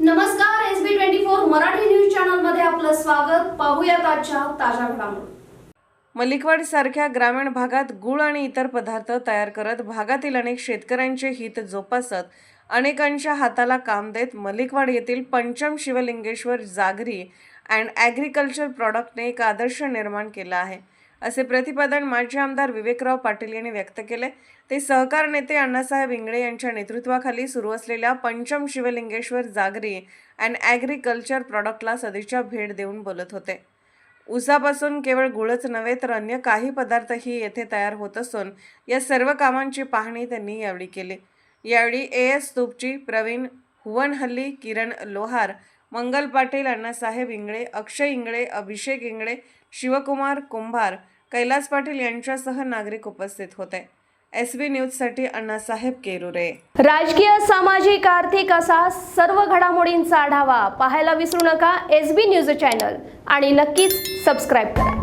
नमस्कार S B twenty four Marathi news चॅनलमध्ये आपलं स्वागत. पाहूयात आजच्या ताज्या घडामोडी. मलिकवाडी सारख्या ग्रामीण भागात गुळ आणि इतर पदार्थ तयार करत भागातील अनेक शेतकऱ्यांचे हित जोपासत अनेकांच्या हाताला काम देत मलिकवाड येथील पंचम शिवलिंगेश्वर जागरी अँड ॲग्रिकल्चर प्रॉडक्टने एक आदर्श निर्माण केला आहे. असे प्रतिपादन माजी आमदार विवेकराव पाटील यांनी व्यक्त केले. ते सहकार नेते अण्णासाहेब इंगळे यांच्या नेतृत्वाखाली सुरू असलेल्या पंचम शिवलिंगेश्वर जागरी अँड ॲग्रिकल्चर प्रॉडक्टला सदिच्छा भेट देऊन बोलत होते. उसापासून केवळ गुळच नव्हे तर अन्य काही पदार्थही येथे तयार होत असून या सर्व कामांची पाहणी त्यांनी यावेळी केली. यावेळी ए एस तुपची प्रवीण हुवनहल्ली किरण लोहार मंगल पाटील अण्णासाहेब इंगळे अक्षय इंगळे अभिषेक इंगळे शिवकुमार कुंभार कैलास पाटील यांच्यासह नागरिक उपस्थित होते. एस बी न्यूजसाठी अण्णासाहेब केरुरे. राजकीय सामाजिक आर्थिक असा सर्व घडामोडींचा आढावा पाहायला विसरू नका एस बी न्यूज चॅनल आणि नक्कीच सबस्क्राईब करा.